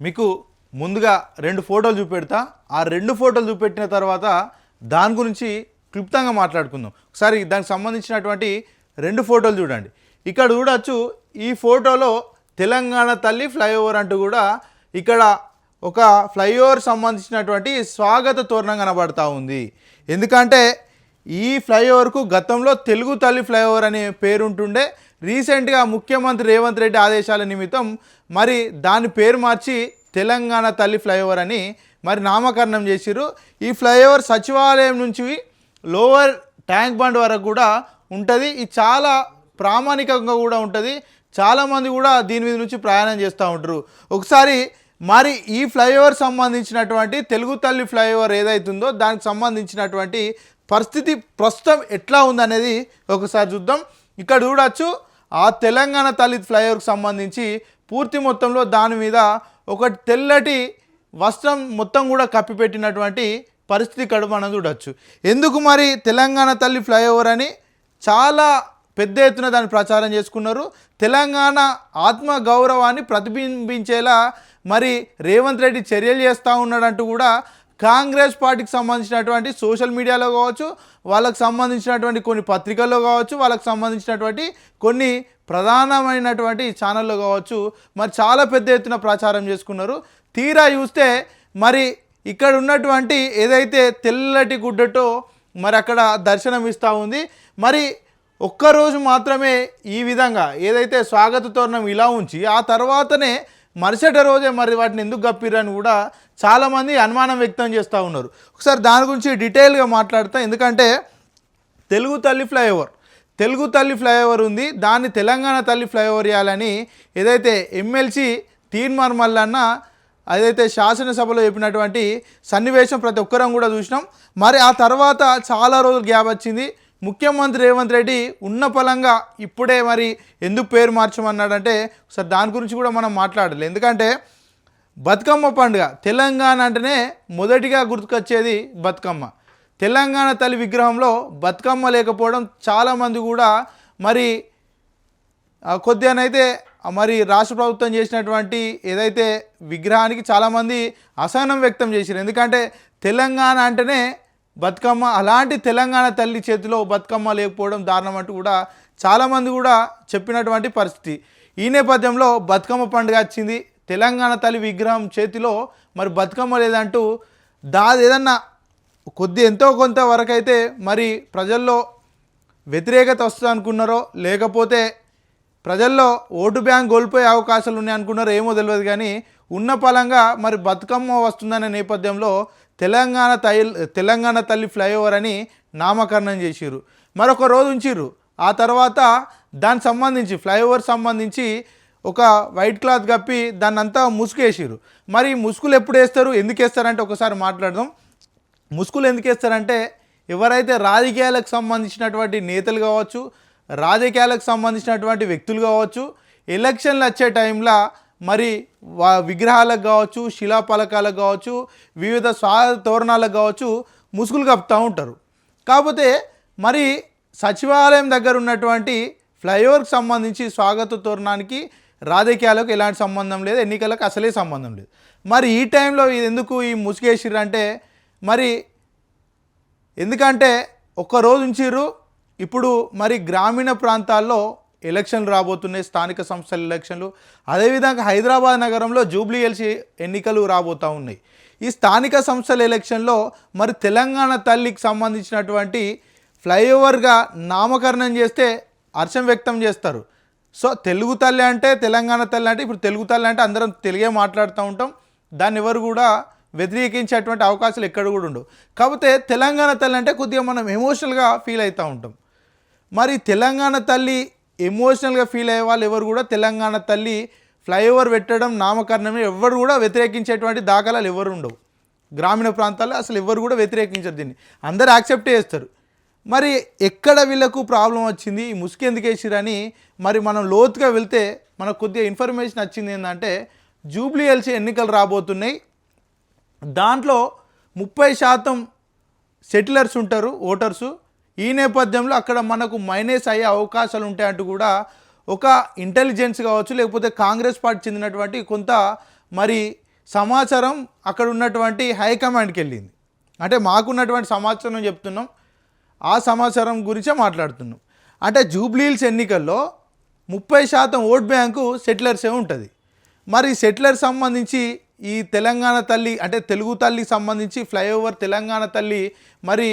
మీకు ముందుగా రెండు ఫోటోలు చూపెడతా. ఆ రెండు ఫోటోలు చూపెట్టిన తర్వాత దాని గురించి క్లుప్తంగా మాట్లాడుకుందాం. ఒకసారి దానికి సంబంధించినటువంటి రెండు ఫోటోలు చూడండి. ఇక్కడ చూడొచ్చు ఈ ఫోటోలో తెలంగాణ తల్లి ఫ్లైఓవర్ అంటూ కూడా ఇక్కడ ఒక ఫ్లైఓవర్ సంబంధించినటువంటి స్వాగత తోరణం కనబడతా ఉంది. ఎందుకంటే ఈ ఫ్లైఓవర్కు గతంలో తెలుగు తల్లి ఫ్లైఓవర్ అనే పేరు ఉంటుండే రీసెంట్గా ముఖ్యమంత్రి రేవంత్ రెడ్డి ఆదేశాల నిమిత్తం మరి దాని పేరు మార్చి తెలంగాణ తల్లి ఫ్లైఓవర్ అని మరి నామకరణం చేసిరు ఈ ఫ్లైఓవర్ సచివాలయం నుంచి లోవర్ ట్యాంక్ బండ్ వరకు కూడా ఉంటుంది. ఇది చాలా ప్రామాణికంగా కూడా ఉంటుంది. చాలామంది కూడా దీని మీద నుంచి ప్రయాణం చేస్తూ ఉంటారు. ఒకసారి మరి ఈ ఫ్లైఓవర్ సంబంధించినటువంటి తెలుగు తల్లి ఫ్లైఓవర్ ఏదైతుందో దానికి సంబంధించినటువంటి పరిస్థితి ప్రస్తుతం ఎట్లా ఉందనేది ఒకసారి చూద్దాం. ఇక్కడ చూడొచ్చు ఆ తెలంగాణ తల్లి ఫ్లైఓవర్కి సంబంధించి పూర్తి మొత్తంలో దాని మీద ఒక తెల్లటి వస్త్రం మొత్తం కూడా కప్పిపెట్టినటువంటి పరిస్థితి ఇక్కడ మనం చూడొచ్చు. ఎందుకు మరి తెలంగాణ తల్లి ఫ్లైఓవర్ అని చాలా పెద్ద ఎత్తున దాన్ని ప్రచారం చేసుకున్నారు. తెలంగాణ ఆత్మ గౌరవాన్ని ప్రతిబింబించేలా మరి రేవంత్ రెడ్డి చర్యలు చేస్తూ ఉన్నాడంటూ కూడా కాంగ్రెస్ పార్టీకి సంబంధించినటువంటి సోషల్ మీడియాలో కావచ్చు వాళ్ళకు సంబంధించినటువంటి కొన్ని పత్రికల్లో కావచ్చు వాళ్ళకు సంబంధించినటువంటి కొన్ని ప్రధానమైనటువంటి ఛానల్లో కావచ్చు మరి చాలా పెద్ద ఎత్తున ప్రచారం చేసుకున్నారు. తీరా చూస్తే మరి ఇక్కడ ఉన్నటువంటి ఏదైతే తెల్లటి గుడ్డతో మరి అక్కడ దర్శనం ఇస్తూ ఉంది. మరి ఒక్కరోజు మాత్రమే ఈ విధంగా ఏదైతే స్వాగత తోరణం ఇలా ఉంచి ఆ తర్వాతనే మరుసటి రోజే మరి వాటిని ఎందుకు గప్పిరని కూడా చాలామంది అనుమానం వ్యక్తం చేస్తూ ఉన్నారు. ఒకసారి దాని గురించి డీటెయిల్గా మాట్లాడతాను ఎందుకంటే తెలుగు తల్లి ఫ్లైఓవర్ తెలుగు తల్లి ఫ్లైఓవర్ ఉంది. దాన్ని తెలంగాణ తల్లి ఫ్లైఓవర్ చేయాలని ఏదైతే ఎమ్మెల్సీ తీర్మార్ మల్లన్న అదైతే శాసనసభలో చెప్పినటువంటి సన్నివేశం ప్రతి ఒక్కరం కూడా చూసినాం. మరి ఆ తర్వాత చాలా రోజులు గ్యాప్ వచ్చింది. ముఖ్యమంత్రి రేవంత్ రెడ్డి ఉన్న పలంగా ఇప్పుడే మరి ఎందుకు పేరు మార్చమన్నాడంటే ఒకసారి దాని గురించి కూడా మనం మాట్లాడాలి. ఎందుకంటే బతుకమ్మ పండుగ తెలంగాణ అంటేనే మొదటిగా గుర్తుకొచ్చేది బతుకమ్మ. తెలంగాణ తల్లి విగ్రహంలో బతుకమ్మ లేకపోవడం చాలామంది కూడా మరి కొద్దిగానైతే మరి రాష్ట్ర ప్రభుత్వం చేసినటువంటి ఏదైతే విగ్రహానికి చాలామంది అసహనం వ్యక్తం చేశారు. ఎందుకంటే తెలంగాణ అంటేనే బతుకమ్మ అలాంటి తెలంగాణ తల్లి చేతిలో బతుకమ్మ లేకపోవడం దారుణం అంటూ కూడా చాలామంది కూడా చెప్పినటువంటి పరిస్థితి. ఈ నేపథ్యంలో బతుకమ్మ పండుగ వచ్చింది. తెలంగాణ తల్లి విగ్రహం చేతిలో మరి బతుకమ్మ లేదంటూ దాది ఏదన్నా కొద్ది ఎంతో కొంత వరకైతే మరి ప్రజల్లో వ్యతిరేకత వస్తుంది అనుకున్నారో లేకపోతే ప్రజల్లో ఓటు బ్యాంక్ కోల్పోయే అవకాశాలు ఉన్నాయి అనుకున్నారో ఏమో తెలియదు కానీ ఉన్న పలంగా మరి బతుకమ్మ వస్తుందనే నేపథ్యంలో తెలంగాణ తైల్ తెలంగాణ తల్లి ఫ్లైఓవర్ అని నామకరణం చేసిర్రు. మరొక రోజు ఉంచిర్రు. ఆ తర్వాత దానికి సంబంధించి ఫ్లైఓవర్ సంబంధించి ఒక వైట్ క్లాత్ కప్పి దాన్ని అంతా ముసుగేసిర్రు మరి ముసుగులు ఎప్పుడు వేస్తారు ఎందుకు వేస్తారంటే ఒకసారి మాట్లాడదాం. ముసుగులు ఎందుకు వేస్తారంటే ఎవరైతే రాజకీయాలకు సంబంధించినటువంటి నేతలు కావచ్చు రాజకీయాలకు సంబంధించినటువంటి వ్యక్తులు కావచ్చు ఎలక్షన్లు వచ్చే టైంలో మరి వా విగ్రహాలకు కావచ్చు శిలాపలకాలకు కావచ్చు వివిధ స్వా తోరణాలకు కావచ్చు ముసుగులు కప్పుతూ ఉంటారు. కాకపోతే మరి సచివాలయం దగ్గర ఉన్నటువంటి ఫ్లైఓవర్కి సంబంధించి స్వాగత తోరణానికి రాజకీయాలకు ఎలాంటి సంబంధం లేదు ఎన్నికలకు అసలే సంబంధం లేదు. మరి ఈ టైంలో ఇది ఎందుకు ఈ ముసుగేసిర్రు అంటే మరి ఎందుకంటే ఒక్క రోజు ఉంచిర్రు ఇప్పుడు మరి గ్రామీణ ప్రాంతాల్లో ఎలక్షన్లు రాబోతున్నాయి స్థానిక సంస్థల ఎలక్షన్లు. అదేవిధంగా హైదరాబాద్ నగరంలో జూబ్లీ ఎల్సీ ఎన్నికలు రాబోతూ ఉన్నాయి. ఈ స్థానిక సంస్థల ఎలక్షన్లో మరి తెలంగాణ తల్లికి సంబంధించినటువంటి ఫ్లైఓవర్గా నామకరణం చేస్తే హర్షం వ్యక్తం చేస్తారు. సో తెలుగు తల్లి అంటే తెలంగాణ తల్లి అంటే ఇప్పుడు తెలుగు తల్లి అంటే అందరం తెలుగే మాట్లాడుతూ ఉంటాం. దాన్ని ఎవరు కూడా వ్యతిరేకించేటువంటి అవకాశాలు ఎక్కడ కూడా ఉండవు. కాకపోతే తెలంగాణ తల్లి అంటే కొద్దిగా మనం ఎమోషనల్గా ఫీల్ అవుతూ ఉంటాం. మరి తెలంగాణ తల్లి ఎమోషనల్గా ఫీల్ అయ్యే వాళ్ళు ఎవరు కూడా తెలంగాణ తల్లి ఫ్లైఓవర్ పెట్టడం నామకరణం ఎవరు కూడా వ్యతిరేకించేటువంటి దాఖలాలు ఎవరు ఉండవు. గ్రామీణ ప్రాంతాల్లో అసలు ఎవరు కూడా వ్యతిరేకించరు దీన్ని. అందరు యాక్సెప్ట్ చేస్తారు. మరి ఎక్కడ వీళ్ళకు ప్రాబ్లం వచ్చింది? ఈ ముసుగు ఎందుకు వేసిరని మరి మనం లోతుగా వెళ్తే మనకు కొద్దిగా ఇన్ఫర్మేషన్ వచ్చింది ఏంటంటే జూబ్లీ ఎల్సీ ఎన్నికలు రాబోతున్నాయి. దాంట్లో ముప్పై శాతం సెటిలర్స్ ఉంటారు ఓటర్సు. ఈ నేపథ్యంలో అక్కడ మనకు మైనస్ అయ్యే అవకాశాలు ఉంటాయంటూ కూడా ఒక ఇంటెలిజెన్స్ కావచ్చు లేకపోతే కాంగ్రెస్ పార్టీ చెందినటువంటి కొంత మరి సమాచారం అక్కడ ఉన్నటువంటి హైకమాండ్కి వెళ్ళింది. అంటే మాకున్నటువంటి సమాచారం చెప్తున్నాం ఆ సమాచారం గురించే మాట్లాడుతున్నాం. అంటే జూబ్లీహిల్స్ ఎన్నికల్లో ముప్పై శాతం ఓట్ బ్యాంకు సెటిలర్సే ఉంటుంది. మరి సెటిలర్ సంబంధించి ఈ తెలంగాణ తల్లి అంటే తెలుగు తల్లికి సంబంధించి ఫ్లైఓవర్ తెలంగాణ తల్లి మరి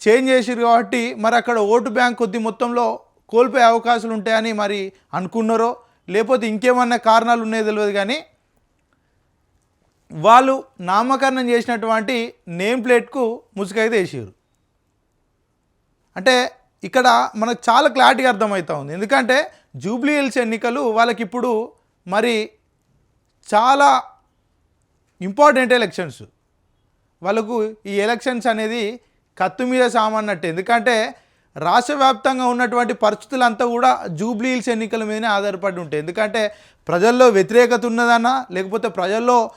చేంజ్ చేసిరు కాబట్టి మరి అక్కడ ఓటు బ్యాంక్ కొద్ది మొత్తంలో కోల్పోయే అవకాశాలు ఉంటాయని మరి అనుకున్నారో లేకపోతే ఇంకేమన్నా కారణాలు ఉన్నాయో తెలియదు కానీ వాళ్ళు నామకరణం చేసినటువంటి నేమ్ ప్లేట్కు ముసుగైతే వేసారు అంటే ఇక్కడ మనకు చాలా క్లారిటీగా అర్థమవుతా ఉంది. ఎందుకంటే జూబ్లీ హిల్స్ ఎన్నికలు వాళ్ళకి ఇప్పుడు మరి చాలా ఇంపార్టెంట్ ఎలక్షన్స్. వాళ్ళకు ఈ ఎలక్షన్స్ అనేది కత్తు మీద సామన్నట్టు ఎందుకంటే రాష్ట్ర వ్యాప్తంగా ఉన్నటువంటి పరిస్థితులంతా కూడా జూబ్లీ హిల్స్ ఎన్నికల మీదనే ఆధారపడి ఉంటాయి. ఎందుకంటే ప్రజల్లో వ్యతిరేకత ఉన్నదన్నా లేకపోతే ప్రజల్లో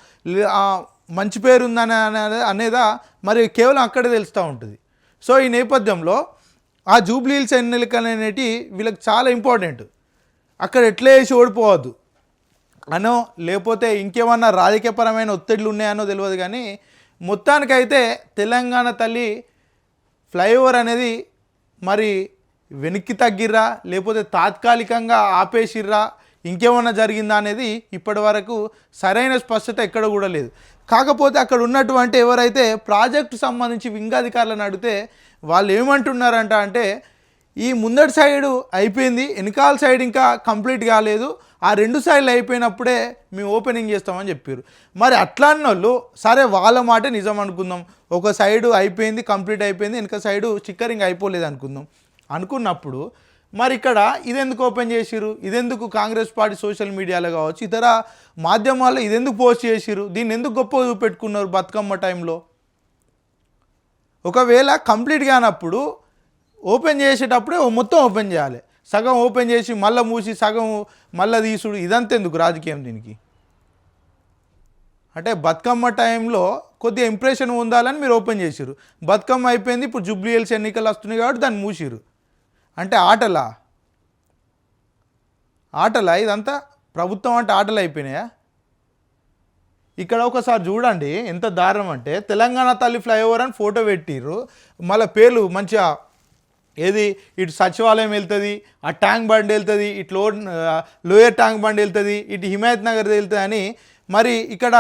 మంచి పేరు ఉందని అనే- అనేదా మరి కేవలం అక్కడే తెలుస్తూ ఉంటుంది. సో ఈ నేపథ్యంలో ఆ జూబ్లీ హిల్స్ ఎన్నికలు అనేటి వీళ్ళకి చాలా ఇంపార్టెంట్. అక్కడ ఎట్లా వేసి ఓడిపోవద్దు అనో లేకపోతే ఇంకేమన్నా రాజకీయపరమైన ఒత్తిడులు ఉన్నాయనో తెలియదు కానీ మొత్తానికైతే తెలంగాణ తల్లి ఫ్లైఓవర్ అనేది మరి వెనక్కి తగ్గిర్రా లేకపోతే తాత్కాలికంగా ఆపేసిర్రా ఇంకేమన్నా జరిగిందా అనేది ఇప్పటి వరకు సరైన స్పష్టత ఎక్కడ కూడా లేదు. కాకపోతే అక్కడ ఉన్నటువంటి ఎవరైతే ప్రాజెక్టు సంబంధించి వింగాధికారులను అడిగితే వాళ్ళు ఏమంటున్నారంట అంటే ఈ ముందటి సైడు అయిపోయింది వెనకాల సైడ్ ఇంకా కంప్లీట్ కాలేదు ఆ రెండు సైడ్లు అయిపోయినప్పుడే మేము ఓపెనింగ్ చేస్తామని చెప్పారు. మరి అట్లా వాళ్ళు సరే వాళ్ళ మాట నిజం అనుకుందాం. ఒక సైడు అయిపోయింది కంప్లీట్ అయిపోయింది వెనక సైడు స్టిక్కరింగ్ అయిపోలేదు అనుకుందాం. అనుకున్నప్పుడు మరి ఇక్కడ ఇదెందుకు ఓపెన్ చేసిరు ఇదెందుకు కాంగ్రెస్ పార్టీ సోషల్ మీడియాలో కావచ్చు ఇతర మాధ్యమాల్లో ఇదెందుకు పోస్ట్ చేసిరు దీన్ని ఎందుకు గొప్ప చూపెట్టుకున్నారు బతుకమ్మ టైంలో? ఒకవేళ కంప్లీట్ కానప్పుడు ఓపెన్ చేసేటప్పుడే మొత్తం ఓపెన్ చేయాలి. సగం ఓపెన్ చేసి మళ్ళీ మూసి సగం మళ్ళీ తీసుడు ఇదంతా ఎందుకు రాజకీయం దీనికి? అంటే బతుకమ్మ టైంలో కొద్దిగా ఇంప్రెషన్ ఉండాలని మీరు ఓపెన్ చేసిరు బతుకమ్మ అయిపోయింది ఇప్పుడు జూబ్లీహిల్స్ ఎన్నికలు వస్తున్నాయి కాబట్టి దాన్ని మూసిరు అంటే ఆటలా? ఆటలా? ఇదంతా ప్రభుత్వం అంటే ఆటలు అయిపోయినాయా? ఇక్కడ ఒకసారి చూడండి ఎంత దారుణం అంటే తెలంగాణ తల్లి ఫ్లైఓవర్ అని ఫోటో పెట్టిర్రు. మళ్ళీ పేర్లు మంచిగా ఏది? ఇటు సచివాలయం వెళ్తుంది ఆ ట్యాంక్ బండ్ వెళ్తుంది ఇటు లో లోయర్ ట్యాంక్ బండ్ వెళ్తుంది ఇటు హిమాయత్ నగర్ వెళ్తుంది అని మరి ఇక్కడ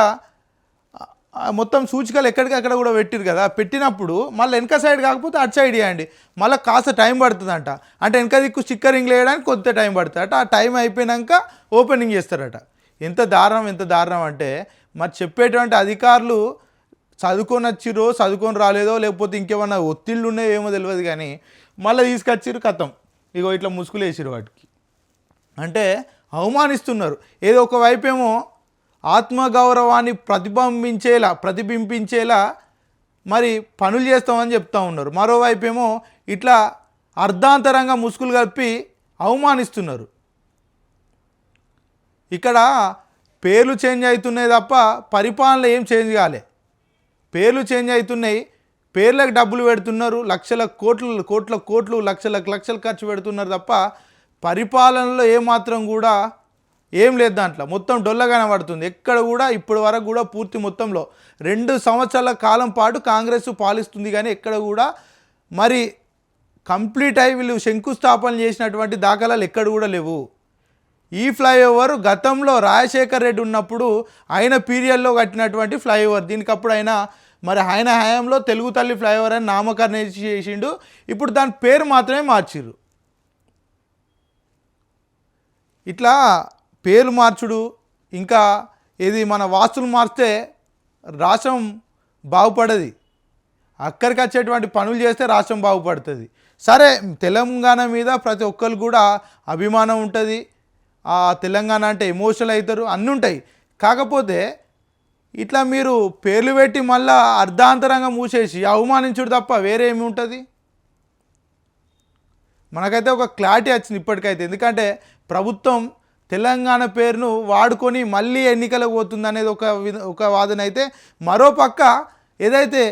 మొత్తం సూచికలు ఎక్కడికక్కడ కూడా పెట్టిరు కదా. పెట్టినప్పుడు మళ్ళీ వెనక సైడ్ కాకపోతే అటు సైడ్ ఇవ్వండి మళ్ళీ కాస్త టైం పడుతుందంట. అంటే వెనక దిక్కు స్టిక్కరింగ్ వేయడానికి కొంత టైం పడుతుందట. ఆ టైం అయిపోయినాక ఓపెనింగ్ చేస్తారట. ఎంత దారుణం ఎంత దారుణం అంటే మరి చెప్పేటువంటి అధికారులు చదువుకొని వచ్చిరో చదువుకొని రాలేదో లేకపోతే ఇంకేమన్నా ఒత్తిళ్ళు ఉన్నాయో ఏమో తెలియదు కానీ మళ్ళీ తీసుకొచ్చిర్రు కథం. ఇగో ఇట్లా ముసుగులు వేసిరు వాటికి. అంటే అవమానిస్తున్నారు. ఏదో ఒకవైపేమో ఏమో ఆత్మగౌరవాన్ని ప్రతిబింబించేలా ప్రతిబింబించేలా మరి పనులు చేస్తామని చెప్తా ఉన్నారు. మరోవైపు ఏమో ఇట్లా అర్ధాంతరంగా ముసుగులు కలిపి అవమానిస్తున్నారు. ఇక్కడ పేర్లు చేంజ్ అవుతున్నాయి తప్ప పరిపాలన ఏం చేంజ్ కాలే. పేర్లు చేంజ్ అవుతున్నాయి పేర్లకు డబ్బులు పెడుతున్నారు లక్షల కోట్లు కోట్ల కోట్లు లక్షలకు లక్షలు ఖర్చు పెడుతున్నారు తప్ప పరిపాలనలో ఏమాత్రం కూడా ఏం లేదు దాంట్లో. మొత్తం డొల్ల కనబడుతుంది. ఎక్కడ కూడా ఇప్పటి వరకు కూడా పూర్తి మొత్తంలో రెండు సంవత్సరాల కాలం పాటు కాంగ్రెస్ పాలిస్తుంది కానీ ఎక్కడ కూడా మరి కంప్లీట్ అయి వీళ్ళు శంకుస్థాపన చేసినటువంటి దాఖలాలు ఎక్కడ కూడా లేవు. ఈ ఫ్లైఓవర్ గతంలో రాజశేఖర్ రెడ్డి ఉన్నప్పుడు ఆయన పీరియడ్లో కట్టినటువంటి ఫ్లైఓవర్. దీనికి అప్పుడు ఆయన మరి ఆయన హయాంలో తెలుగు తల్లి ఫ్లైఓవర్ అని నామకరణం చేసిండు. ఇప్పుడు దాని పేరు మాత్రమే మార్చిర్రు. ఇట్లా పేరు మార్చుడు. ఇంకా ఇది మన వాస్తులు మార్చితే రాష్ట్రం బాగుపడది. అక్కడికి వచ్చేటువంటి పనులు చేస్తే రాష్ట్రం బాగుపడుతుంది. సరే తెలంగాణ మీద ప్రతి ఒక్కరు కూడా అభిమానం ఉంటుంది. ఆ తెలంగాణ అంటే ఎమోషనల్ అవుతారు అన్నీ ఉంటాయి. కాకపోతే ఇట్లా మీరు పేర్లు పెట్టి మళ్ళా అర్ధాంతరంగా మూసేసి అవమానించుడు తప్ప వేరే ఏమి ఉంటుంది? మనకైతే ఒక క్లారిటీ వచ్చింది ఇప్పటికైతే. ఎందుకంటే ప్రభుత్వం తెలంగాణ పేరును వాడుకొని మళ్ళీ ఎన్నికలకు పోతుంది అనేది ఒక ఒక వాదన అయితే మరోపక్క ఏదైతే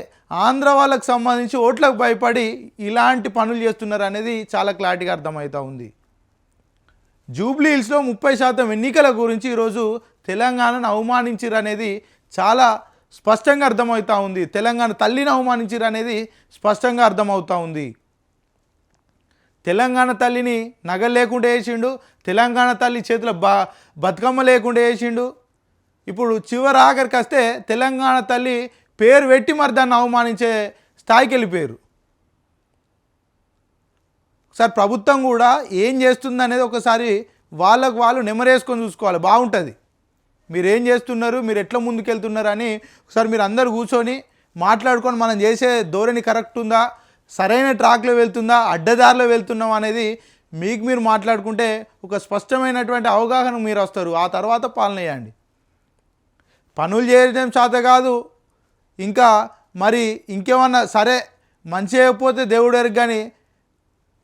ఆంధ్ర వాళ్ళకు సంబంధించి ఓట్లకు భయపడి ఇలాంటి పనులు చేస్తున్నారు అనేది చాలా క్లారిటీగా అర్థమవుతూ ఉంది. జూబ్లీ హిల్స్లో ముప్పై శాతం ఎన్నికల గురించి ఈరోజు తెలంగాణను అవమానించిరనేది చాలా స్పష్టంగా అర్థమవుతూ ఉంది. తెలంగాణ తల్లిని అవమానించారు అనేది స్పష్టంగా అర్థమవుతూ ఉంది. తెలంగాణ తల్లిని నగలు లేకుండా వేసిండు తెలంగాణ తల్లి చేతిలో బ బతుకమ్మ లేకుండా వేసిండు. ఇప్పుడు చివరి ఆఖరికి వస్తే తెలంగాణ తల్లి పేరు పెట్టి మరి దాన్ని అవమానించే స్థాయికి వెళ్ళిపోయారు. ఒకసారి ప్రభుత్వం కూడా ఏం చేస్తుంది అనేది ఒకసారి వాళ్ళకు వాళ్ళు నెమరేసుకొని చూసుకోవాలి. బాగుంటుంది. మీరు ఏం చేస్తున్నారు? మీరు ఎట్లా ముందుకెళ్తున్నారు అని ఒకసారి మీరు అందరు కూర్చొని మాట్లాడుకొని మనం చేసే ధోరణి కరెక్ట్ ఉందా? సరైన ట్రాక్లో వెళ్తుందా? అడ్డదారిలో వెళ్తున్నాం అనేది మీకు మీరు మాట్లాడుకుంటే ఒక స్పష్టమైనటువంటి అవగాహన మీరు వస్తారు. ఆ తర్వాత పాలన చేయండి. పనులు చేయడం చేత కాదు. ఇంకా మరి ఇంకేమన్నా సరే మంచి చేయకపోతే దేవుడు ఎరుగు కానీ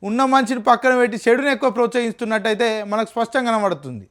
ఉన్న మంచిని పక్కన పెట్టి చెడుని ఎక్కువ ప్రోత్సహిస్తున్నట్టయితే మనకు స్పష్టంగా కనబడుతుంది.